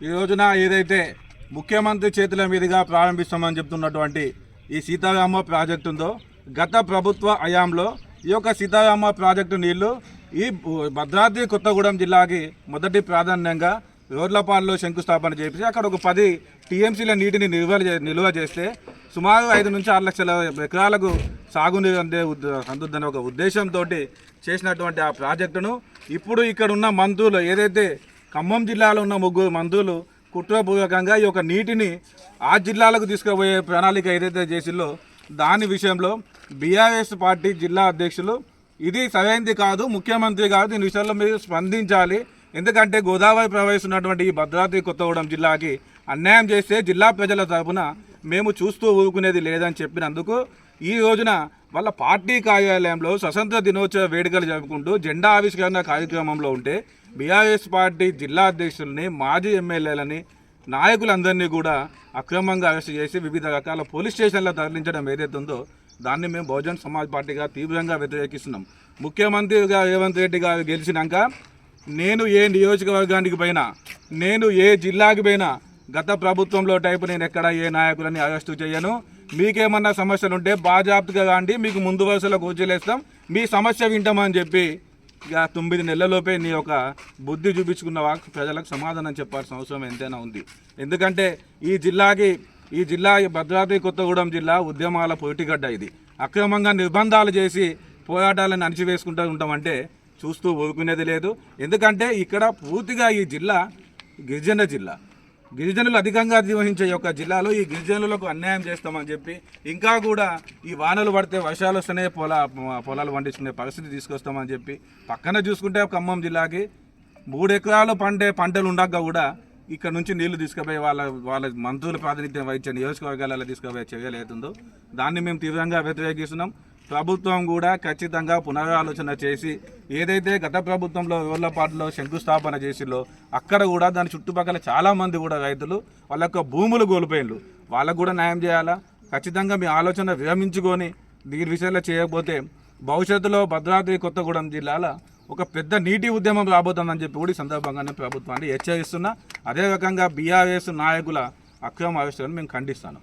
ఈ రోజున ఏదైతే ముఖ్యమంత్రి చేతుల మీదుగా ప్రారంభిస్తామని చెప్తున్నటువంటి ఈ సీతారామ ప్రాజెక్టు ఉందో గత ప్రభుత్వ హయాంలో ఈ యొక్క సీతారామ ప్రాజెక్టు నీళ్ళు ఈ భద్రాద్రి కొత్తగూడెం జిల్లాకి మొదటి ప్రాధాన్యంగా రోడ్లపాల్లో శంకుస్థాపన చేసి అక్కడ ఒక పది టీఎంసీల నీటిని నిల్వ చే- నిల్వ చేస్తే సుమారు ఐదు నుంచి ఆరు లక్షల ఎకరాలకు సాగునీరు అందే ఉద్ద- ఒక ఉద్దేశంతో చేసినటువంటి ఆ ప్రాజెక్టును. ఇప్పుడు ఇక్కడ ఉన్న మంత్రులు ఏదైతే ఖమ్మం జిల్లాలో ఉన్న ముగ్గురు మంత్రులు కుట్రపూర్వకంగా ఈ యొక్క నీటిని ఆ జిల్లాలకు తీసుకుపోయే ప్రణాళిక ఏదైతే చేసిందో దాని విషయంలో బీఆర్ఎస్ పార్టీ జిల్లా అధ్యక్షులు ఇది సరైనది కాదు ముఖ్యమంత్రి కాదు దీని విషయంలో మీరు స్పందించాలి. ఎందుకంటే గోదావరి ప్రవహిస్తున్నటువంటి ఈ భద్రాద్రి కొత్తగూడెం జిల్లాకి అన్యాయం చేస్తే జిల్లా ప్రజల తరపున మేము చూస్తూ ఊరుకునేది లేదని చెప్పినందుకు ఈ రోజున వాళ్ళ పార్టీ కార్యాలయంలో స్వతంత్ర దినోత్సవ వేడుకలు జరుపుకుంటూ జెండా ఆవిష్కరణ కార్యక్రమంలో ఉంటే బీఆర్ఎస్ పార్టీ జిల్లా అధ్యక్షుల్ని మాజీ ఎమ్మెల్యేలని నాయకులందరినీ కూడా అక్రమంగా అరెస్ట్ చేసి వివిధ రకాల పోలీస్ స్టేషన్లో తరలించడం ఏదైతే ఉందో దాన్ని మేము బహుజన్ సమాజ్ పార్టీగా తీవ్రంగా వ్యతిరేకిస్తున్నాం. ముఖ్యమంత్రిగా రేవంత్ రెడ్డి గారు గెలిచినాక నేను ఏ నియోజకవర్గానికి పోయినా నేను ఏ జిల్లాకి పోయినా గత ప్రభుత్వంలో టైపు నేను ఎక్కడ ఏ నాయకులని అరెస్టు చేయను. మీకేమన్నా సమస్యలు ఉంటే బాజాప్తుగా కాండి మీకు ముందు వరుసలో కూర్చోలేస్తాం మీ సమస్య వింటామని చెప్పి ఇక తొమ్మిది నెలలలోపే నీ యొక్క బుద్ధి చూపించుకున్న ప్రజలకు సమాధానం చెప్పాల్సిన అవసరం ఎంతైనా ఉంది. ఎందుకంటే ఈ జిల్లాకి ఈ జిల్లా భద్రాద్రి కొత్తగూడెం జిల్లా ఉద్యమాల పొరిటిగడ్డ ఇది. అక్రమంగా నిర్బంధాలు చేసి పోరాటాలను అణిచివేసుకుంటూ ఉంటామంటే చూస్తూ ఊరుకునేది లేదు. ఎందుకంటే ఇక్కడ పూర్తిగా ఈ జిల్లా గిరిజన జిల్లా. గిరిజనులు అధికంగా నిర్వహించే యొక్క జిల్లాలో ఈ గిరిజనులకు అన్యాయం చేస్తామని చెప్పి ఇంకా కూడా ఈ వానలు పడితే వర్షాలు వస్తున్నాయి పొలా పొలాలు పండించుకునే పరిస్థితి తీసుకొస్తామని చెప్పి పక్కన చూసుకుంటే ఖమ్మం జిల్లాకి మూడు ఎకరాలు పండే పంటలు ఉండగా కూడా ఇక్కడ నుంచి నీళ్ళు తీసుకుపోయి వాళ్ళ వాళ్ళ మంత్రులు ప్రాతినిధ్యం వహించే నియోజకవర్గాలలో తీసుకుపోయే చర్యలు అవుతుందో దాన్ని మేము తీవ్రంగా వ్యతిరేకిస్తున్నాం. ప్రభుత్వం కూడా ఖచ్చితంగా పునరాలోచన చేసి ఏదైతే గత ప్రభుత్వంలో రోళ్ళపాటులో శంకుస్థాపన చేసిందో అక్కడ కూడా దాని చుట్టుపక్కల చాలామంది కూడా రైతులు వాళ్ళ యొక్క భూములు కోల్పోయిన్లు వాళ్ళకు కూడా న్యాయం చేయాలా? ఖచ్చితంగా మీ ఆలోచన విరమించుకొని దీని విషయంలో చేయకపోతే భవిష్యత్తులో భద్రాద్రి కొత్తగూడెం జిల్లాలో ఒక పెద్ద నీటి ఉద్యమం రాబోతుందని చెప్పి కూడా ఈ సందర్భంగానే ప్రభుత్వాన్ని హెచ్చరిస్తున్నా. అదే రకంగా బీఆర్ఎస్ నాయకుల అక్రమ అరెస్టులను మేము ఖండిస్తాను